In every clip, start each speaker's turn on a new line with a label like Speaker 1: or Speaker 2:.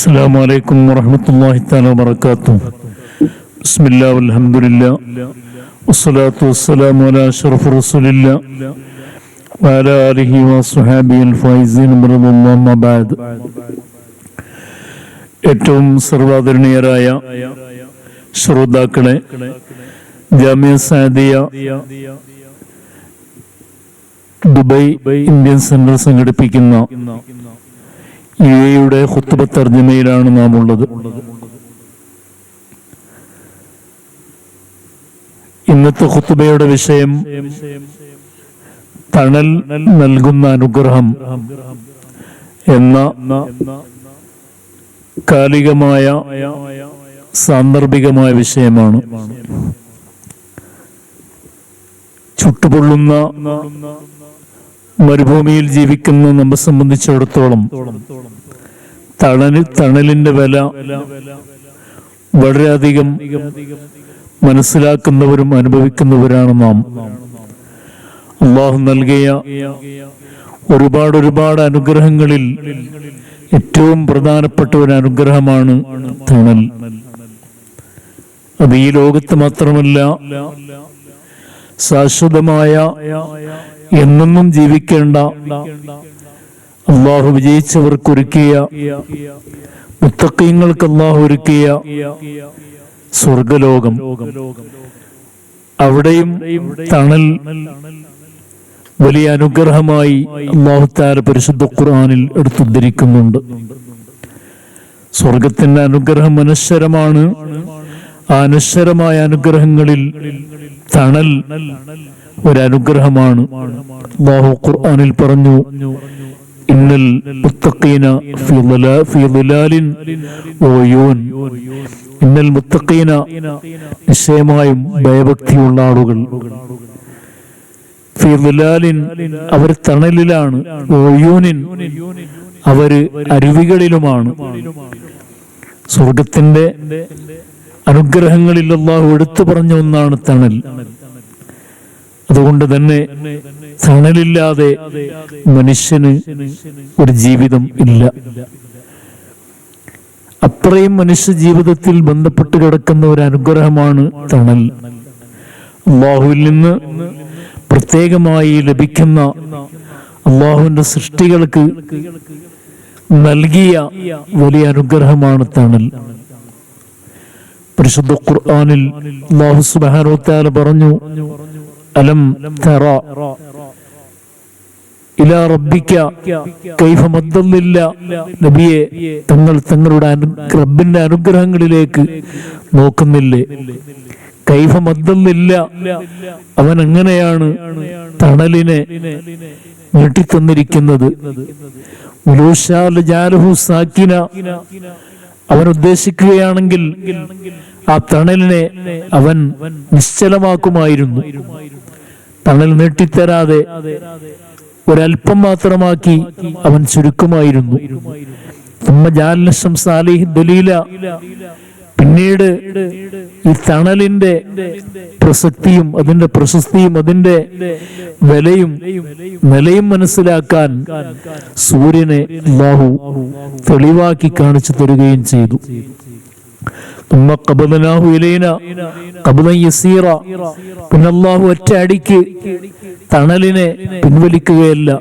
Speaker 1: السلام عليكم ورحمة الله تعالى وبركاته بسم الله والحمد لله والصلاة والسلام على أشرف رسول الله وعلى آله وصحابه الفائزين برضو الله ما بعد ഏറ്റവും സർവാദരണീയരായ ശ്രോതാക്കളെ Jamia Sadiya Dubai Indian centre സംഘടിപ്പിക്കുന്ന യു എയുടെ ഹുത്തുബ തർജമയിലാണ് നാം ഉള്ളത്. ഇന്നത്തെ ഹുത്തുബയുടെ വിഷയം തണൽ നൽകുന്ന അനുഗ്രഹം എന്ന കാലികമായ സാന്ദർഭികമായ വിഷയമാണ്. ചുട്ടുപൊള്ളുന്ന മരുഭൂമിയിൽ ജീവിക്കുന്ന നമ്മെ സംബന്ധിച്ചിടത്തോളം തണൽ തണലിന്റെ വില വളരെയധികം മനസ്സിലാക്കുന്നവരും അനുഭവിക്കുന്നവരാണ് നാം. അള്ളാഹു നൽകിയ ഒരുപാട് ഒരുപാട് അനുഗ്രഹങ്ങളിൽ ഏറ്റവും പ്രധാനപ്പെട്ട ഒരു അനുഗ്രഹമാണ് തണൽ. അത് ഈ ലോകത്ത് മാത്രമല്ല ശാശ്വതമായ എന്നെന്നും ജീവിക്കേണ്ട അള്ളാഹു വിജയിച്ചവർക്കൊരുക്കിയ മുത്തക്കീങ്ങൾക്ക് അള്ളാഹു ഒരുക്കിയ സ്വർഗലോകം. അവിടെയും തണൽ വലിയ അനുഗ്രഹമായി അള്ളാഹുത്താര പരിശുദ്ധ ഖുർആനിൽ എടുത്തുദ്ധരിക്കുന്നുണ്ട്. സ്വർഗത്തിന്റെ അനുഗ്രഹം അനശ്വരമാണ്. ആ അനശ്വരമായ അനുഗ്രഹങ്ങളിൽ തണൽ ഒരനുഗ്രഹമാണ്. അള്ളാഹു ഖുർആനിൽ പറഞ്ഞു ഇന്നൽ മുത്തഖീന ഫീ ളലാ- ഫീ ളിലാലിൻ വഉയൂൻ ഇന്നൽ മുത്തഖീന നിശ്ചയമായും ഭയഭക്തിയുള്ള ആളുകൾ. ഫീ ളിലാലിൻ അവർ തണലിലാണ് വഉയൂനിൻ അവർ അരുവികളിലുമാണ്. സ്വർഗത്തിന്റെ അനുഗ്രഹങ്ങളിൽ അള്ളാഹു എടുത്തു പറഞ്ഞ ഒന്നാണ് തണൽ. അതുകൊണ്ട് തന്നെ തണലില്ലാതെ മനുഷ്യന് ഒരു ജീവിതം ഇല്ല. അത്രയും മനുഷ്യ ജീവിതത്തിൽ ബന്ധപ്പെട്ട് കിടക്കുന്ന ഒരു അനുഗ്രഹമാണ് തണൽ. അള്ളാഹുവിൽ നിന്ന് പ്രത്യേകമായി ലഭിക്കുന്ന അള്ളാഹുവിന്റെ സൃഷ്ടികൾക്ക് നൽകിയ വലിയ അനുഗ്രഹമാണ് തണൽ. പരിശുദ്ധ ഖുർആാനിൽ അള്ളാഹു സുബ്ഹാനഹു വതആല പറഞ്ഞു അലം തറ ഇലാ റബ്ബിക കൈഫ മദ്ദല്ലില്ല നബിയെ തങ്ങൾ തങ്ങളുടെ റബ്ബിന്റെ അനുഗ്രഹങ്ങളിലേക്ക് നോക്കുന്നില്ലേ? കൈഫ മദ്ദല്ലില്ല അവൻ എങ്ങനെയാണ് തണലിനെ നീട്ടിത്തന്നിരിക്കുന്നത് അവൻ ഉദ്ദേശിക്കുകയാണെങ്കിൽ ആ തണലിനെ അവൻ നിശ്ചലമാക്കുമായിരുന്നു. തണൽ നീട്ടിത്തരാതെ ഒരല്പം മാത്രമാക്കി അവൻ ചുരുക്കമായിരുന്നു. ദലീല. പിന്നീട് ഈ തണലിന്റെ പ്രസക്തിയും അതിന്റെ പ്രശസ്തിയും അതിന്റെ വിലയും നിലയും മനസ്സിലാക്കാൻ സൂര്യനെ ബാഹു തെളിവാക്കി കാണിച്ചു തരികയും ചെയ്തു. ഉമ്മ കബദനാഹു ഇലൈന യസീറ ഒറ്റ അടിക്ക് തണലിനെ പിൻവലിക്കുകയല്ല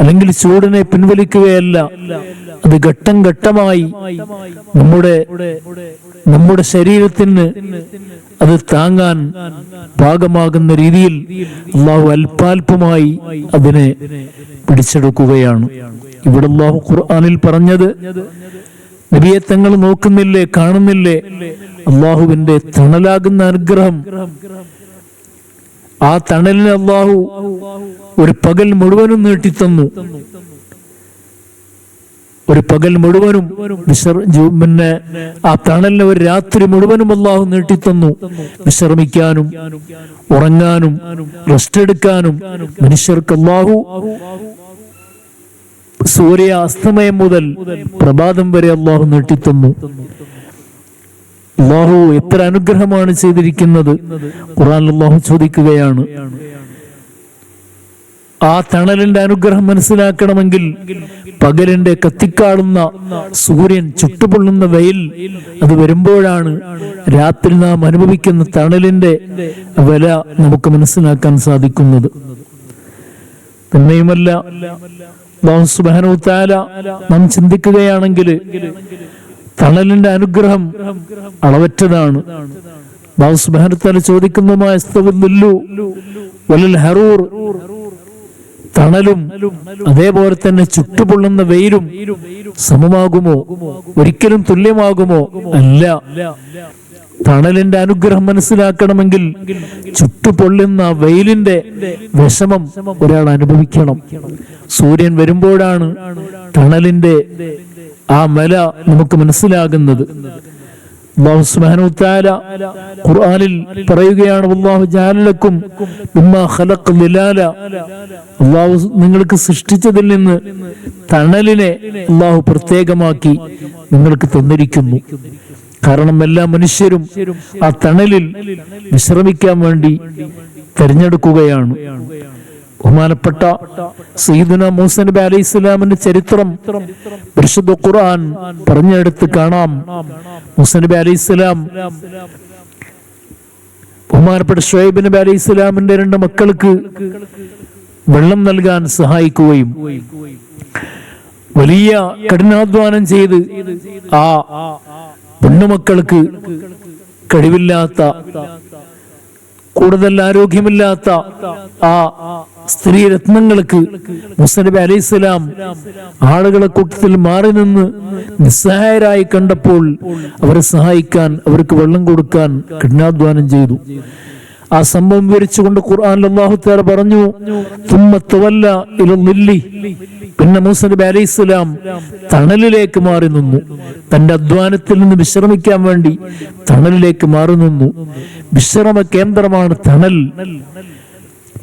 Speaker 1: അല്ലെങ്കിൽ ചൂടിനെ പിൻവലിക്കുകയല്ല അത് ഘട്ടം ഘട്ടമായി നമ്മുടെ നമ്മുടെ ശരീരത്തിന് അത് താങ്ങാൻ ഭാഗമാകുന്ന രീതിയിൽ അള്ളാഹു അല്പാൽപമായി അതിനെ പിടിച്ചെടുക്കുകയാണ്. ഇവിടെ അള്ളാഹു ഖുർആാനിൽ പറഞ്ഞത് നബിയെ തങ്ങൾ നോക്കുന്നില്ലേ കാണുന്നില്ലേ? അള്ളാഹുവിന്റെ തണലാകുന്ന അനുഗ്രഹം. ആ തണലിന് അള്ളാഹു ഒരു പകൽ മുഴുവനും നീട്ടിത്തന്നു. ഒരു പകൽ മുഴുവനും പിന്നെ ആ തണലിന് ഒരു രാത്രി മുഴുവനും അള്ളാഹു നീട്ടിത്തന്നു. വിശ്രമിക്കാനും ഉറങ്ങാനും റെസ്റ്റ് എടുക്കാനും മനുഷ്യർക്ക് അള്ളാഹു സൂര്യ അസ്തമയം മുതൽ പ്രഭാതം വരെ അള്ളാഹു നീട്ടിത്തന്നു. അള്ളാഹു എത്ര അനുഗ്രഹമാണ് ചെയ്തിരിക്കുന്നത്? ഖുറാൻ അള്ളാഹു ചോദിക്കുകയാണ്. ആ തണലിന്റെ അനുഗ്രഹം മനസ്സിലാക്കണമെങ്കിൽ പകലിന്റെ കത്തിക്കാളുന്ന സൂര്യൻ ചുട്ടുപൊള്ളുന്ന വെയിൽ അത് വരുമ്പോഴാണ് രാത്രി നാം അനുഭവിക്കുന്ന തണലിന്റെ വില നമുക്ക് മനസ്സിലാക്കാൻ സാധിക്കുന്നത്. തന്നെയുമല്ല തആല നാം ചിന്തിക്കുകയാണെങ്കിൽ തണലിന്റെ അനുഗ്രഹം അളവറ്റതാണ്. വ തആല ചോദിക്കുന്നതുമായ വലൽ ഹറൂർ? തണലും അതേപോലെ തന്നെ ചുട്ടുപൊള്ളുന്ന വെയിലും സമമാകുമോ? ഒരിക്കലും തുല്യമാകുമോ? അല്ല. തണലിന്റെ അനുഗ്രഹം മനസ്സിലാക്കണമെങ്കിൽ ചുട്ടുപൊള്ളുന്ന വെയിലിന്റെ വിഷമം ഒരാൾ അനുഭവിക്കണം. സൂര്യൻ വരുമ്പോഴാണ് തണലിന്റെ ആ മല നമുക്ക് മനസ്സിലാകുന്നത്. ഖുർആനിൽ പറയുകയാണ് നിങ്ങൾക്ക് സൃഷ്ടിച്ചതിൽ നിന്ന് തണലിനെ അള്ളാഹു പ്രത്യേകമാക്കി നിങ്ങൾക്ക് തന്നിരിക്കുന്നു. കാരണം എല്ലാ മനുഷ്യരും ആ തണലിൽ വിശ്രമിക്കാൻ വേണ്ടി തിരഞ്ഞെടുക്കുകയാണ്. ബഹുമാനപ്പെട്ട സയ്യിദുന മൂസ നബി അലൈഹി ഇസ്ലാമിന്റെ ചരിത്രം പരിശുദ്ധ ഖുർആൻ പറഞ്ഞെടുത്ത് കാണാം. മൂസ നബി അലൈഹി ഇസ്ലാം ബഹുമാനപ്പെട്ട ഷുഹൈബ് നബി അലൈഹി ഇസ്ലാമിന്റെ രണ്ട് മക്കൾക്ക് വെള്ളം നൽകാൻ സഹായിക്കുകയും വലിയ കഠിനാധ്വാനം ചെയ്ത് ആ പെണ്ണുമക്കൾക്ക് കഴിവില്ലാത്ത കൂടുതൽ ആരോഗ്യമില്ലാത്ത ആ സ്ത്രീ രത്നങ്ങൾക്ക് മുസ്നബി അലൈഹിസ്സലാം ആളുകളെ കൂട്ടത്തിൽ മാറി നിന്ന് നിസ്സഹായരായി കണ്ടപ്പോൾ അവരെ സഹായിക്കാൻ അവർക്ക് വെള്ളം കൊടുക്കാൻ കഠിനാധ്വാനം ചെയ്തു. ആ സംഭവം വിവരിച്ചുകൊണ്ട് ഖുർആൻ അള്ളാഹു തേർ പറഞ്ഞു പിന്നെ മൂസ അലി സ്വലാം തണലിലേക്ക് മാറി നിന്നു. തന്റെ അധ്വാനത്തിൽ നിന്ന് വിശ്രമിക്കാൻ വേണ്ടി തണലിലേക്ക് മാറി നിന്നു. വിശ്രമ കേന്ദ്രമാണ് തണൽ.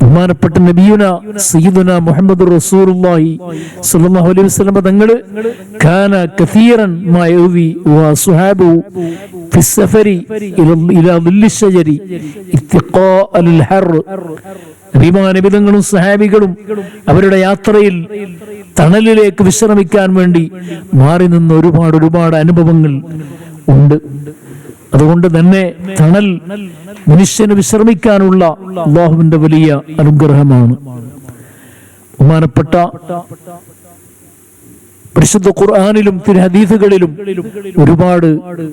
Speaker 1: ബഹുമാനപ്പെട്ട നബിയുന സയ്യിദുന മുഹമ്മദ് റസൂലുള്ളാഹി സ്വല്ലല്ലാഹു അലൈഹി വസല്ലം തങ്ങൾ കാന കസീറൻ മാ വ വസുഹാബു ഫി സഫരി ഇല ദില്ലി ഷജരി ഇത്തിഖാ അൽ ഹർ. നബിമാനബിതങ്ങളും സഹാബികളും അവരുടെ യാത്രയിൽ തണലിലേക്ക് വിശ്രമിക്കാൻ വേണ്ടി മാറി നിന്ന് ഒരുപാട് ഒരുപാട് അനുഭവങ്ങൾ ഉണ്ട്. അതുകൊണ്ട് തന്നെ തണൽ മനുഷ്യന് വിശ്രമിക്കാനുള്ള അള്ളാഹുവിന്റെ വലിയ അനുഗ്രഹമാണ്. ബഹുമാനപ്പെട്ട പരിശുദ്ധ ഖുർആാനിലും തിരു ഹദീസുകളിലും ഒരുപാട്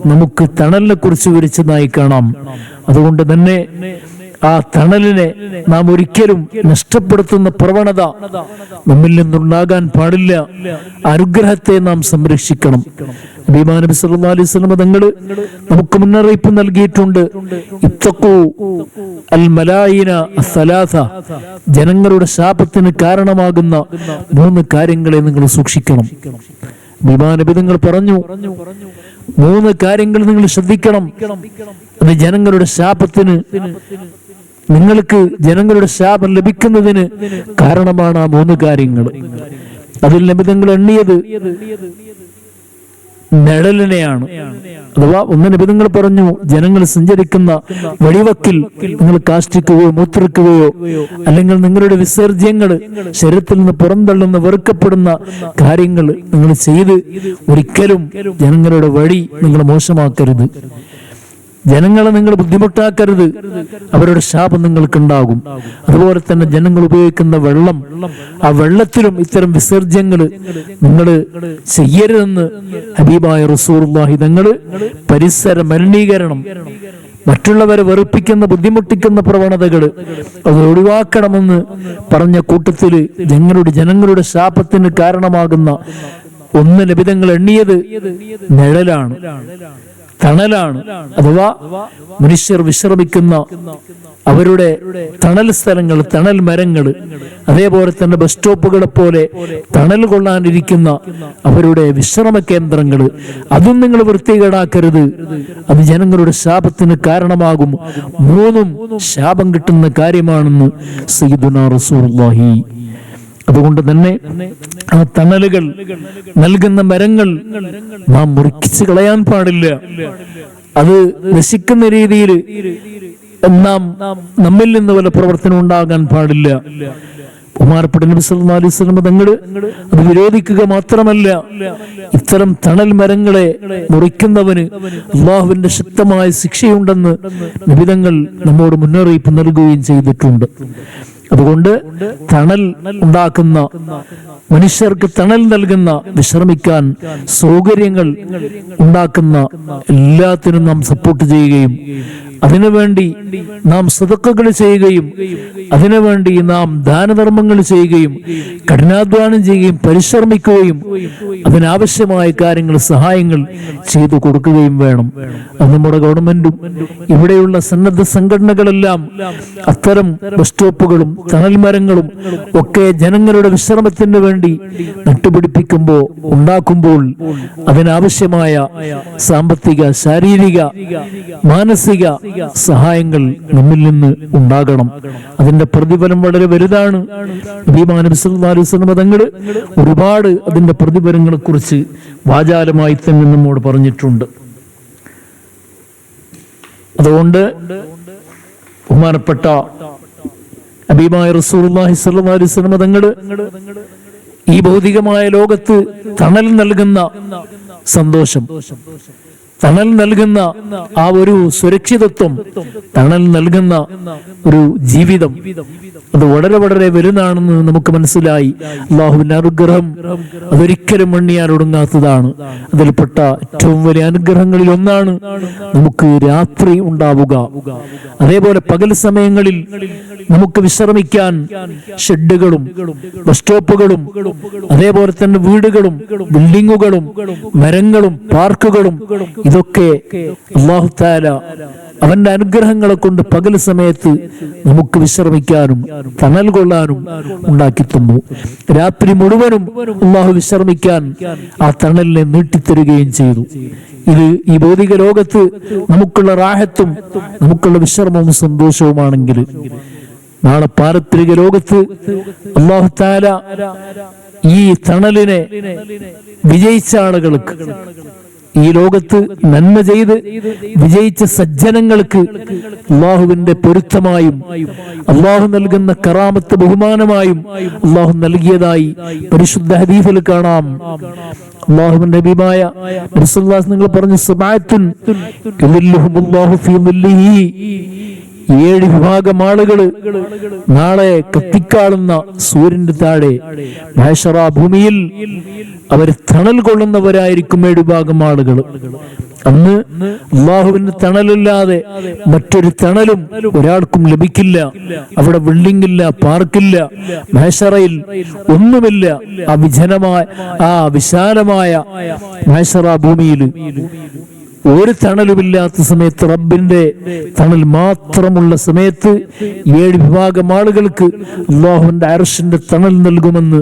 Speaker 1: നമുക്ക് തണലിനെ കുറിച്ച് വിവരിച്ചതായി കാണാം. അതുകൊണ്ട് തന്നെ ആ തണലിനെ നാം ഒരിക്കലും നഷ്ടപ്പെടുത്തുന്ന പ്രവണത നമ്മിൽ നിന്നുണ്ടാകാൻ പാടില്ല. അനുഗ്രഹത്തെ നാം സംരക്ഷിക്കണം. നബീമാ നബി സല്ലല്ലാഹു അലൈഹി സ്വലമ തങ്ങൾ നമുക്ക് മുന്നറിയിപ്പ് നൽകിയിട്ടുണ്ട്. ഇത്തക്കൂ അൽ മലായിന ജനങ്ങളുടെ ശാപത്തിന് കാരണമാകുന്ന മൂന്ന് കാര്യങ്ങളെ നിങ്ങൾ സൂക്ഷിക്കണം. നബീമാ നിങ്ങൾ പറഞ്ഞു മൂന്ന് കാര്യങ്ങൾ നിങ്ങൾ ശ്രദ്ധിക്കണം. അത് ജനങ്ങളുടെ ശാപത്തിന് നിങ്ങൾക്ക് ജനങ്ങളുടെ ശാപം ലഭിക്കുന്നതിന് കാരണമാണ് ആ മൂന്ന് കാര്യങ്ങൾ. അതിൽ നിബിതങ്ങൾ എണ്ണിയത് നിഴലിനെയാണ്. അഥവാ ഒന്ന് നിബിതങ്ങൾ പറഞ്ഞു ജനങ്ങൾ സഞ്ചരിക്കുന്ന വഴിവക്കിൽ നിങ്ങൾ കാഷ്ടിക്കുകയോ മൂത്രിക്കുകയോ അല്ലെങ്കിൽ നിങ്ങളുടെ വിസർജ്യങ്ങൾ ശരീരത്തിൽ നിന്ന് പുറന്തള്ളുന്ന വെറുക്കപ്പെടുന്ന കാര്യങ്ങൾ നിങ്ങൾ ചെയ്ത് ഒരിക്കലും ജനങ്ങളുടെ വഴി നിങ്ങൾ മോശമാക്കരുത്. ജനങ്ങളെ നിങ്ങൾ ബുദ്ധിമുട്ടാക്കരുത്. അവരുടെ ശാപം നിങ്ങൾക്കുണ്ടാകും. അതുപോലെ തന്നെ ജനങ്ങൾ ഉപയോഗിക്കുന്ന വെള്ളം ആ വെള്ളത്തിലും ഇത്തരം വിസർജ്യങ്ങൾ നിങ്ങൾ ചെയ്യരുതെന്ന് ഹബീബായ റസൂർഹി തങ്ങൾ പരിസര മലിനീകരണം മറ്റുള്ളവരെ വെറുപ്പിക്കുന്ന ബുദ്ധിമുട്ടിക്കുന്ന പ്രവണതകൾ അത് ഒഴിവാക്കണമെന്ന് പറഞ്ഞ കൂട്ടത്തിൽ ഞങ്ങളുടെ ജനങ്ങളുടെ ശാപത്തിന് കാരണമാകുന്ന ഒന്ന് ലഭിതങ്ങൾ എണ്ണിയത് നിഴലാണ്. തണലാണ് അഥവാ മനുഷ്യർ വിശ്രമിക്കുന്ന അവരുടെ തണൽ സ്ഥലങ്ങൾ തണൽ മരങ്ങൾ അതേപോലെ തന്നെ ബസ് സ്റ്റോപ്പുകളെ പോലെ തണൽ കൊള്ളാനിരിക്കുന്ന അവരുടെ വിശ്രമ കേന്ദ്രങ്ങൾ. അതും നിങ്ങൾ വൃത്തികേടാക്കരുത്. അത് ജനങ്ങളുടെ ശാപത്തിന് കാരണമാകും. മൂന്നും ശാപം കിട്ടുന്ന കാര്യമാണെന്ന് സയ്യിദുന റസൂലുള്ളാഹി അതുകൊണ്ട് തന്നെ ആ തണലുകൾ നൽകുന്ന മരങ്ങൾ നാം മുറിക്കിച്ച് കളയാൻ പാടില്ല. അത് നശിക്കുന്ന രീതിയിൽ നാം നമ്മിൽ നിന്ന് വല്ല പ്രവർത്തനം ഉണ്ടാകാൻ പാടില്ല. ബഹുമാനപ്പെട്ട നബി സല്ലല്ലാഹു അലൈഹി തങ്ങൾ അത് വിരോധിക്കുക മാത്രമല്ല ഇത്തരം തണൽ മരങ്ങളെ മുറിക്കുന്നവന് അള്ളാഹുവിന്റെ ശക്തമായ ശിക്ഷയുണ്ടെന്ന് നിബിതങ്ങൾ നമ്മോട് മുന്നറിയിപ്പ് നൽകുകയും ചെയ്തിട്ടുണ്ട്. അതുകൊണ്ട് തണൽ ഉണ്ടാക്കുന്ന മനുഷ്യർക്ക് തണൽ നൽകുന്ന വിശ്രമിക്കാൻ സൗകര്യങ്ങൾ ഉണ്ടാക്കുന്ന എല്ലാത്തിനും നാം സപ്പോർട്ട് ചെയ്യുകയും അതിനുവേണ്ടി നാം സതക്കകൾ ചെയ്യുകയും അതിനുവേണ്ടി നാം ദാനധർമ്മങ്ങൾ ചെയ്യുകയും കഠിനാധ്വാനം ചെയ്യുകയും പരിശ്രമിക്കുകയും അതിനാവശ്യമായ കാര്യങ്ങൾ സഹായങ്ങൾ ചെയ്തു കൊടുക്കുകയും വേണം. അത് നമ്മുടെ ഗവൺമെന്റും ഇവിടെയുള്ള സന്നദ്ധ സംഘടനകളെല്ലാം അത്തരം ബസ് സ്റ്റോപ്പുകളും തണൽ മരങ്ങളും ഒക്കെ ജനങ്ങളുടെ വിശ്രമത്തിന് വേണ്ടി നട്ടുപിടിപ്പിക്കുമ്പോൾ ഉണ്ടാക്കുമ്പോൾ അതിനാവശ്യമായ സാമ്പത്തിക ശാരീരിക മാനസിക സഹായങ്ങൾ നമ്മിൽ നിന്ന് ഉണ്ടാകണം. അതിന്റെ പ്രതിഫലം വളരെ വലുതാണ്. മതങ്ങൾ ഒരുപാട് അതിന്റെ പ്രതിഫലങ്ങളെ കുറിച്ച് വാചാലമായി തന്നെ നമ്മോട് പറഞ്ഞിട്ടുണ്ട്. അതുകൊണ്ട് ബഹുമാനപ്പെട്ട അബീമായ റസൂർഹി വസല്ലം തങ്ങൾ ഈ ഭൗതികമായ ലോകത്ത് തണൽ നൽകുന്ന സന്തോഷം. തണൽ നൽകുന്ന ആ ഒരു സുരക്ഷിതത്വം തണൽ നൽകുന്ന ഒരു ജീവിതം. അത് വളരെ വളരെ വലുതാണെന്ന് നമുക്ക് മനസ്സിലായി. അള്ളാഹുവിന്റെ അനുഗ്രഹം അതൊരിക്കലും എണ്ണിയാൽ ഒടുങ്ങാത്തതാണ്. അതിൽപ്പെട്ട ഏറ്റവും വലിയ അനുഗ്രഹങ്ങളിൽ ഒന്നാണ് നമുക്ക് രാത്രി ഉണ്ടാവുക. അതേപോലെ പകൽ സമയങ്ങളിൽ നമുക്ക് വിശ്രമിക്കാൻ ഷെഡുകളും ബസ് സ്റ്റോപ്പുകളും അതേപോലെ തന്നെ വീടുകളും ബിൽഡിങ്ങുകളും മരങ്ങളും പാർക്കുകളും ഇതൊക്കെ അള്ളാഹുത്താല അവന്റെ അനുഗ്രഹങ്ങളെ കൊണ്ട് പകൽ സമയത്ത് നമുക്ക് വിശ്രമിക്കാനും തണൽ കൊള്ളാനും ഉണ്ടാക്കി തന്നു. രാത്രി മുഴുവനും അള്ളാഹു വിശ്രമിക്കാൻ ആ തണലിനെ നീട്ടിത്തരുകയും ചെയ്തു. ഇത് ഈ ഭൗതിക ലോകത്ത് നമുക്കുള്ള റാഹത്തും നമുക്കുള്ള വിശ്രമവും സന്തോഷവുമാണെങ്കിൽ നാളെ പാരത്രിക ലോകത്ത് അള്ളാഹു താല ഈ തണലിനെ വിജയിച്ച ആളുകൾക്ക് ഈ ലോകത്ത് നന്മ ചെയ്ത് വിജയിച്ച സജ്ജനങ്ങൾക്ക് അള്ളാഹുവിന്റെ പൊരുത്തമായും അള്ളാഹു നൽകുന്ന കറാമത്ത് ബഹുമാനമായും അള്ളാഹു നൽകിയതായി പരിശുദ്ധ ഹദീഫിൽ കാണാം. അള്ളാഹുവിന്റെ റസൂലുള്ളാഹി നിങ്ങൾ പറഞ്ഞു ഏഴ് വിഭാഗം ആളുകൾ നാളെ കത്തിക്കാളുന്ന സൂര്യന്റെ താഴെ മഹേശ്വറ ഭൂമിയിൽ അവർ തണൽ കൊള്ളുന്നവരായിരിക്കും ഏഴ് വിഭാഗം ആളുകൾ അന്ന് അള്ളാഹുവിന് തണലില്ലാതെ മറ്റൊരു തണലും ഒരാൾക്കും ലഭിക്കില്ല. അവിടെ ബിൽഡിംഗ് ഇല്ല പാർക്കില്ല മേശറയിൽ ഒന്നുമില്ല. ആ വിജനമായ ആ വിശാലമായ മേശറ ഭൂമിയിൽ ഒരു തണലുമില്ലാത്ത സമയത്ത് റബ്ബിന്റെ തണൽ മാത്രമുള്ള സമയത്ത് ഏഴ് വിഭാഗം ആളുകൾക്ക് അള്ളാഹുവിന്റെ അർഷിന്റെ തണൽ നൽകുമെന്ന്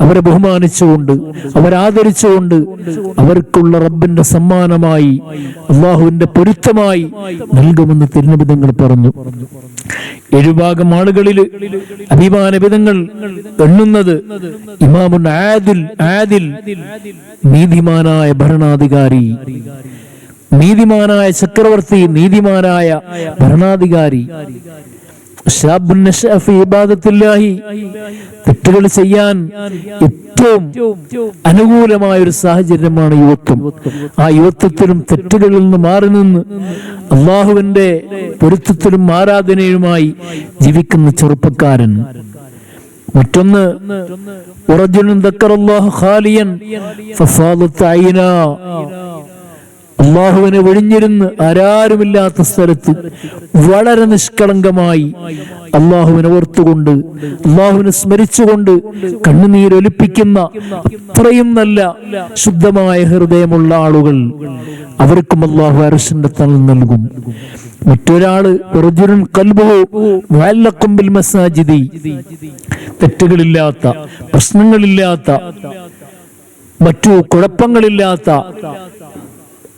Speaker 1: അവരെ ബഹുമാനിച്ചുകൊണ്ട് അവരാദരിച്ചുകൊണ്ട് അവർക്കുള്ള റബ്ബിന്റെ സമ്മാനമായി അള്ളാഹുവിന്റെ പൊരുത്തമായി നൽകുമെന്ന് തിരുനബിതങ്ങൾ പറഞ്ഞു. ഏഴുഭാഗം ആളുകളിൽ അഭിമാനവിധങ്ങൾ എണ്ണുന്നത് ഇമാമുൻ ആദിൽ ആദിൽ നീതിമാനായ ഭരണാധികാരി നീതിമാനായ ചക്രവർത്തി നീതിമാനായ ഭരണാധികാരി. തെറ്റുകൾ ചെയ്യാൻ ഏറ്റവും അനുകൂലമായ ഒരു സാഹചര്യമാണ് യുവത്വം. ആ യുവത്വത്തിലും തെറ്റുകളിൽ നിന്ന് മാറി നിന്ന് അള്ളാഹുവിന്റെ പൊരുത്തത്തിലും ആരാധനയുമായി ജീവിക്കുന്ന ചെറുപ്പക്കാരൻ. മറ്റൊന്ന് ഉറജുനും ഖാലിയൻ അള്ളാഹുവിനെ ഒഴിഞ്ഞിരുന്ന് ആരാരുമില്ലാത്ത സ്ഥലത്ത് വളരെ നിഷ്കളങ്കമായി അള്ളാഹുവിനെ ഓർത്തുകൊണ്ട് അള്ളാഹുവിനെ സ്മരിച്ചുകൊണ്ട് കണ്ണുനീരൊലിപ്പിക്കുന്ന അത്രയും നല്ല ശുദ്ധമായ ഹൃദയമുള്ള ആളുകൾ അവർക്കും അള്ളാഹു അരസിന്റെ തണൽ നൽകും. മറ്റൊരാൾ ബിൽ മസാജിദി. തെറ്റുകളില്ലാത്ത പ്രശ്നങ്ങളില്ലാത്ത മറ്റു കുഴപ്പങ്ങളില്ലാത്ത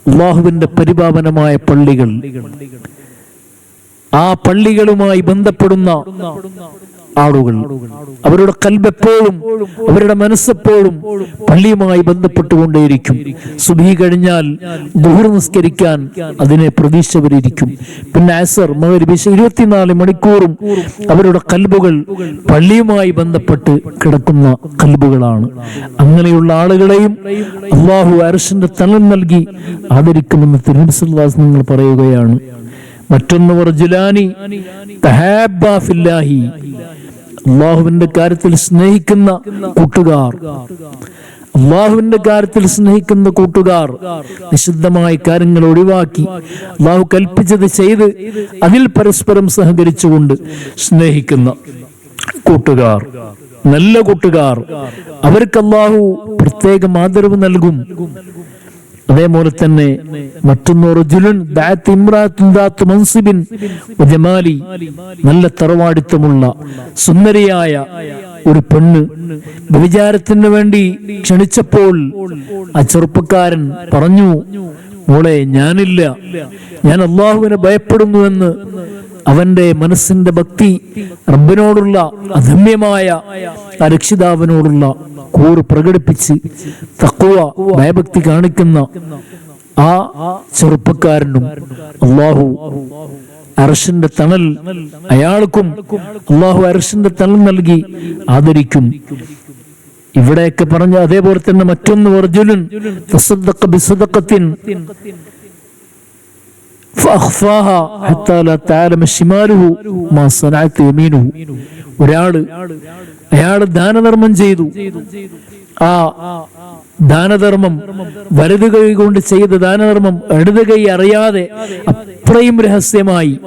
Speaker 1: അള്ളാഹുവിന്റെ പരിപാവനമായ പള്ളികൾ. ആ പള്ളികളുമായി ബന്ധപ്പെടുന്ന ആളുകൾ അവരുടെ കൽബെപ്പോഴും അവരുടെ മനസ്സെപ്പോഴും പള്ളിയുമായി ബന്ധപ്പെട്ടുകൊണ്ടേയിരിക്കും. സുബി കഴിഞ്ഞാൽ ദുഹർ നിസ്കരിക്കാൻ അതിനെ പ്രതീക്ഷവരിയിരിക്കും പിന്നെ ആസർ മകരിബിശ ഇരുപത്തിനാല് മണിക്കൂറും അവരുടെ കൽബുകൾ പള്ളിയുമായി ബന്ധപ്പെട്ട് കിടക്കുന്ന കൽബുകളാണ്. അങ്ങനെയുള്ള ആളുകളെയും അള്ളാഹു അരശന്റെ തലം നൽകി ആദരിക്കുമെന്ന് തിരുനബിസ്ലാസ് നിങ്ങൾ പറയുകയാണ്. മറ്റൊന്നവർ ഫില്ലാഹി. അള്ളാഹുവിന്റെ കാര്യത്തിൽ സ്നേഹിക്കുന്ന കൂട്ടുകാർ. അള്ളാഹുവിന്റെ കാര്യത്തിൽ സ്നേഹിക്കുന്ന കൂട്ടുകാർ നിഷിദ്ധമായ കാര്യങ്ങൾ ഒഴിവാക്കി അള്ളാഹു കൽപ്പിച്ചത് ചെയ്ത് അതിൽ പരസ്പരം സഹകരിച്ചുകൊണ്ട് സ്നേഹിക്കുന്ന കൂട്ടുകാർ. നല്ല കൂട്ടുകാർ. അവർക്ക് അള്ളാഹു പ്രത്യേകം ആദരവ് നൽകും. അതേപോലെ തന്നെ മറ്റൊന്ന് ജമാലി നല്ല തറവാടിത്തമുള്ള സുന്ദരിയായ ഒരു പെണ്ണ് വ്യഭിചാരത്തിന് വേണ്ടി ക്ഷണിച്ചപ്പോൾ ആ ചെറുപ്പക്കാരൻ പറഞ്ഞു മോളെ ഞാനില്ല. ഞാൻ അള്ളാഹുവിനെ ഭയപ്പെടുന്നുവെന്ന് അവന്റെ മനസ്സിന്റെ ഭക്തി റബ്ബിനോടുള്ള അധമ്യമായ അരക്ഷിതാവിനോടുള്ള രക്ഷിതാവിനോടുള്ള കൂറ് പ്രകടിപ്പിച്ച് തക്കുവ ഭയഭക്തി കാണിക്കുന്ന ആ ചെറുപ്പക്കാരനും അള്ളാഹു അർഷിന്റെ തണൽ അയാൾക്കും അള്ളാഹു അർഷിന്റെ തണൽ നൽകി ആദരിക്കും. ഇവിടെയൊക്കെ പറഞ്ഞ അതേപോലെ തന്നെ മറ്റൊന്ന് വർജുലൻ ഒരാൾ അയാൾ ദാനധർമ്മം ചെയ്തു. ആ ദാനധർമ്മം വലത് കൈ കൊണ്ട് ചെയ്ത ദാനധർമ്മം ഇടത് കൈ അറിയാതെ അത്രയും രഹസ്യമായി.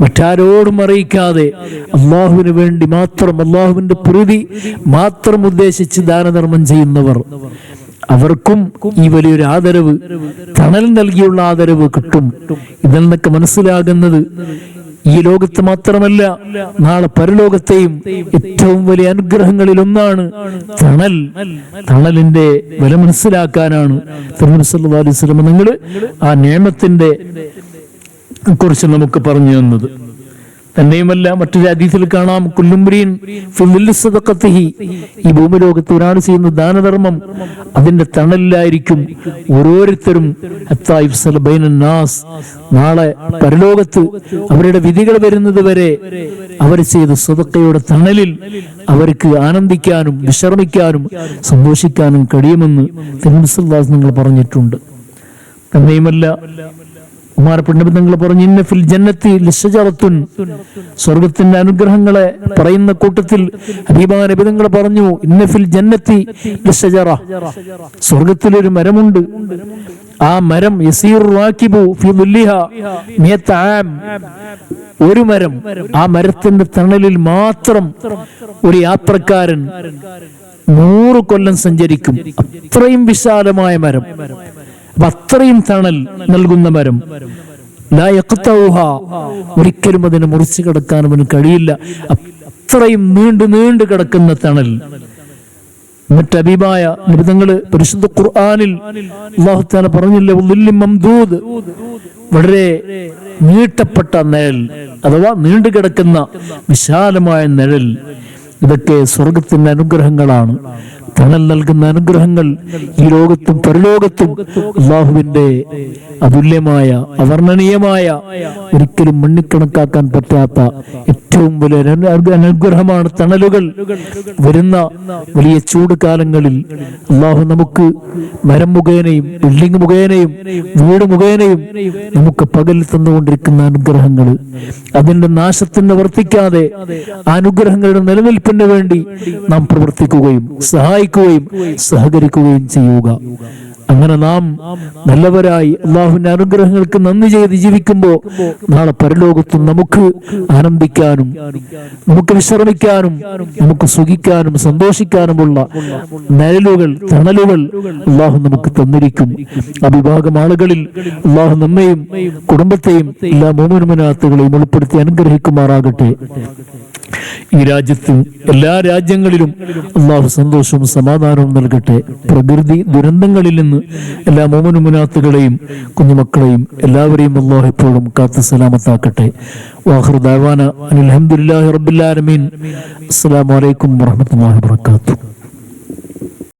Speaker 1: മറ്റാരോടും അറിയിക്കാതെ അള്ളാഹുവിന് വേണ്ടി മാത്രം അള്ളാഹുവിന്റെ പ്രീതി മാത്രം ഉദ്ദേശിച്ച് ദാനധർമ്മം ചെയ്യുന്നവർ. അവർക്കും ഈ വലിയൊരു ആദരവ് തണൽ നൽകിയുള്ള ആദരവ് കിട്ടും. ഇതിൽ നിന്നൊക്കെ മനസ്സിലാകുന്നത് ഈ ലോകത്ത് മാത്രമല്ല നാളെ പരലോകത്തെയും ഏറ്റവും വലിയ അനുഗ്രഹങ്ങളിൽ ഒന്നാണ് തണൽ. തണലിന്റെ വില മനസ്സിലാക്കാനാണ് തിരുമല അലൈഹി നിങ്ങൾ ആ നിയമത്തിന്റെ കുറിച്ച് നമുക്ക് പറഞ്ഞു തന്നത്. തന്നെയുമല്ല മറ്റു അതീതിൽ കാണാം. കുല്ലുംബ്രീൻ ഈ ഭൂമിലോകത്ത് ഒരാൾ ചെയ്യുന്ന ദാനധർമ്മം അതിന്റെ തണലിലായിരിക്കും. ഓരോരുത്തരും നാളെ പരലോകത്ത് അവരുടെ വിധികൾ വരുന്നത് വരെ അവർ ചെയ്ത സ്വതക്കയുടെ തണലിൽ അവർക്ക് ആനന്ദിക്കാനും വിശ്രമിക്കാനും സന്തോഷിക്കാനും കഴിയുമെന്ന് തിരുമസല്ലാസ് നിങ്ങൾ പറഞ്ഞിട്ടുണ്ട്. തന്നെയുമല്ല ഉമാരപ്പെട്ട നിങ്ങൾ പറഞ്ഞു ഇന്നഫിൽ ജന്നത്തി ലഷജറത്തുൻ സ്വർഗത്തിന്റെ അനുഗ്രഹങ്ങളെ പറയുന്ന കൂട്ടത്തിൽ ഹബീബാ നബി നിങ്ങൾ പറഞ്ഞു ഇന്നഫിൽ ജന്നത്തി ലഷജറ സ്വർഗത്തിലൊരു മരമുണ്ട്. ആ മരം ഒരു മരം ആ മരത്തിന്റെ തണലിൽ മാത്രം ഒരു യാത്രക്കാരൻ നൂറ് കൊല്ലം സഞ്ചരിക്കും. അത്രയും വിശാലമായ മരം. അത്രയും തണൽ നൽകുന്നവരും. ഒരിക്കലും അതിനെ മുറിച്ചു കിടക്കാൻ അവന് കഴിയില്ല. അത്രയും നീണ്ടു നീണ്ടു കിടക്കുന്ന തണൽ. മറ്റ് അബീബായ നിബിതങ്ങൾ പരിശുദ്ധ ഖുർആാനിൽ അള്ളാഹുത്താല പറഞ്ഞില്ലേ മംദൂദ്. വളരെ നീട്ടപ്പെട്ട നിഴൽ അഥവാ നീണ്ടു കിടക്കുന്ന വിശാലമായ നിഴൽ. ഇതൊക്കെ സ്വർഗത്തിന്റെ അനുഗ്രഹങ്ങളാണ്. തണൽ നൽകുന്ന അനുഗ്രഹങ്ങൾ ഈ ലോകത്തും പരലോകത്തും അള്ളാഹുവിന്റെ അതുല്യമായ അവർണനീയമായ ഒരിക്കലും മണ്ണിക്കണക്കാക്കാൻ പറ്റാത്ത ഏറ്റവും വലിയ അനു- അനു- അനുഗ്രഹമാണ് തണലുകൾ. വരുന്ന വലിയ ചൂട് കാലങ്ങളിൽ അള്ളാഹു നമുക്ക് മരം മുഖേനയും ബിൽഡിംഗ് മുഖേനയും വീട് മുഖേനയും നമുക്ക് പകൽ തന്നുകൊണ്ടിരിക്കുന്ന അനുഗ്രഹങ്ങൾ. അതിന്റെ നാശത്തിന് വർത്തിക്കാതെ അനുഗ്രഹങ്ങളുടെ നിലനിൽപ്പിന് വേണ്ടി നാം പ്രവർത്തിക്കുകയും സഹായിക്കുകയും സഹകരിക്കുകയും ചെയ്യുക. അങ്ങനെ നാം നല്ലവരായി അള്ളാഹുവിന്റെ അനുഗ്രഹങ്ങൾക്ക് നന്ദി ചെയ്ത് ജീവിക്കുമ്പോൾ നാളെ പരലോകത്തും നമുക്ക് ആനന്ദിക്കാനും നമുക്ക് വിശ്രമിക്കാനും നമുക്ക് സുഖിക്കാനും സന്തോഷിക്കാനുമുള്ള നിഴലുകൾ തണലുകൾ അള്ളാഹു നമുക്ക് തന്നിരിക്കും. ആ വിഭാഗം ആളുകളിൽ അള്ളാഹു നമ്മയും കുടുംബത്തെയും എല്ലാ മോമനുമനാത്തുകളെയും ഉൾപ്പെടുത്തി അനുഗ്രഹിക്കുമാറാകട്ടെ. ഈ രാജ്യത്തും എല്ലാ രാജ്യങ്ങളിലും അള്ളാഹു സന്തോഷവും സമാധാനവും നൽകട്ടെ. പ്രകൃതി ദുരന്തങ്ങളിൽ നിന്ന് എല്ലാ മോമനുമുനാത്തുകളെയും കുഞ്ഞുമക്കളെയും എല്ലാവരെയും അള്ളാഹു എപ്പോഴും കാത്തു സലാമത്താക്കട്ടെ. വാഹർ ദാവാന അനിൽഹമുല്ലാഹി റബ്ബില്ലാലമീൻ അസ്സലാമു അലൈക്കും വറഹ്മത്തുള്ളാഹി വബറകാതുഹു.